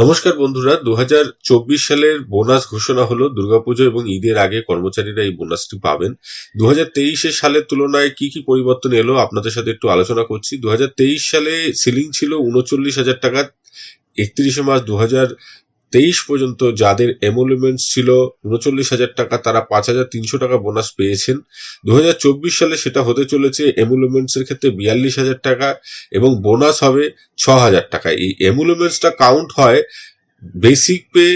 নমস্কার বন্ধুরা দু হাজার চব্বিশ সালের বোনাস ঘোষণা হলো দুর্গাপুজো এবং ঈদের আগে কর্মচারীরা এই বোনাসটি পাবেন। দু হাজার সালের তুলনায় কি কি পরিবর্তন এলো আপনাদের সাথে একটু আলোচনা করছি। দুহাজার তেইশ সালে সিলিং ছিল উনচল্লিশ হাজার টাকা, একত্রিশে মার্চ দু তেইশ পর্যন্ত যাদের এমোলুমেন্টস ছিল উনচল্লিশ হাজার টাকা, তারা পাঁচ হাজার তিনশো টাকা বোনাস পেয়েছেন। দু হাজার চব্বিশ সালে সেটা হতে চলেছে এমোলুমেন্টস এর ক্ষেত্রে বিয়াল্লিশ হাজার টাকা এবং বোনাস হবে ছ হাজার টাকা। এই এমুলুমেন্টসটা কাউন্ট হয় বেসিক পে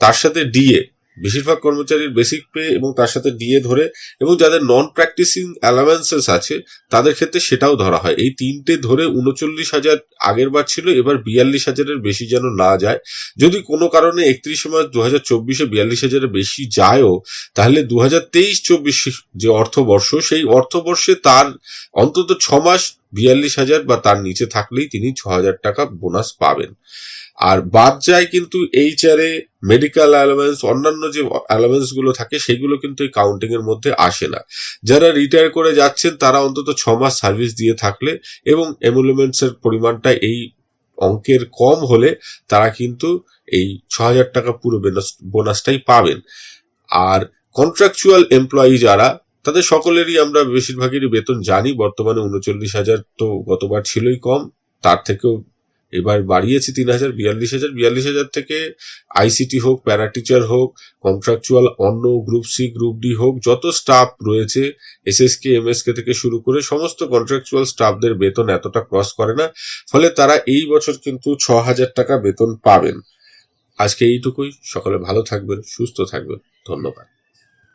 তার সাথে ডিএ বেশিরভাগ কর্মচারীর বেসিক পে এবং তার সাথে ডিএ ধরে এবং যাদের নন প্র্যাকটিসিং অ্যালাওয়েন্সেস আছে, তাদের ক্ষেত্রে সেটাও ধরা হয়। এই তিনটে ধরে উনচল্লিশ হাজার আগের বার ছিল, এবার বিয়াল্লিশ হাজারের বেশি যেন না যায়। যদি কোনো কারণে একত্রিশে মার্চ দু হাজার চব্বিশে বিয়াল্লিশ হাজারের বেশি যায়ও, তাহলে দু হাজার তেইশ চব্বিশ যে অর্থবর্ষ, সেই অর্থবর্ষে তার অন্তত ছ মাস বিয়াল্লিশ হাজার বা তার নিচে থাকলেই তিনি ছ হাজার টাকা বোনাস পাবেন। আর বাদ যায় কিন্তু এইচআর এ মেডিকেল অ্যালাওয়েন্স অন্যান্য যে অ্যালাওয়েন্সগুলো থাকে, সেগুলো কিন্তু এই কাউন্টিং এর মধ্যে আসে না। যারা রিটায়ার করে যাচ্ছেন, তারা অন্তত ছ মাস সার্ভিস দিয়ে থাকলে এবং এমুলমেন্টস এর পরিমাণটা এই অঙ্কের কম হলে তারা কিন্তু এই ছ হাজার টাকা পুরো বোনাসটাই পাবেন। আর কন্ট্রাকচুয়াল এমপ্লয়ি যারা তাদের সকলেরই আমরা বেশিরভাগেরই বেতন জানি। বর্তমানে উনচল্লিশ হাজার তো গতবার ছিলই কম। তার থেকেও এবার বাড়িয়েছি তিন হাজার, বিয়াল্লিশ হাজার। বিয়াল্লিশ হাজার থেকে আইসিটি হোক প্যারা টিচার হোক, কন্ট্রাকচুয়াল অন্য গ্রুপ সি, গ্রুপ ডি হোক, যত স্টাফ রয়েছে, এসএসকে, এমএসকে থেকে শুরু করে সমস্ত কন্ট্রাকচুয়াল স্টাফদের বেতন এতটা ক্রস করে না। ফলে তারা এই বছর কিন্তু ছ হাজার টাকা বেতন পাবেন। আজকে এইটুকুই। সকলে ভালো থাকবেন, সুস্থ থাকবেন। ধন্যবাদ।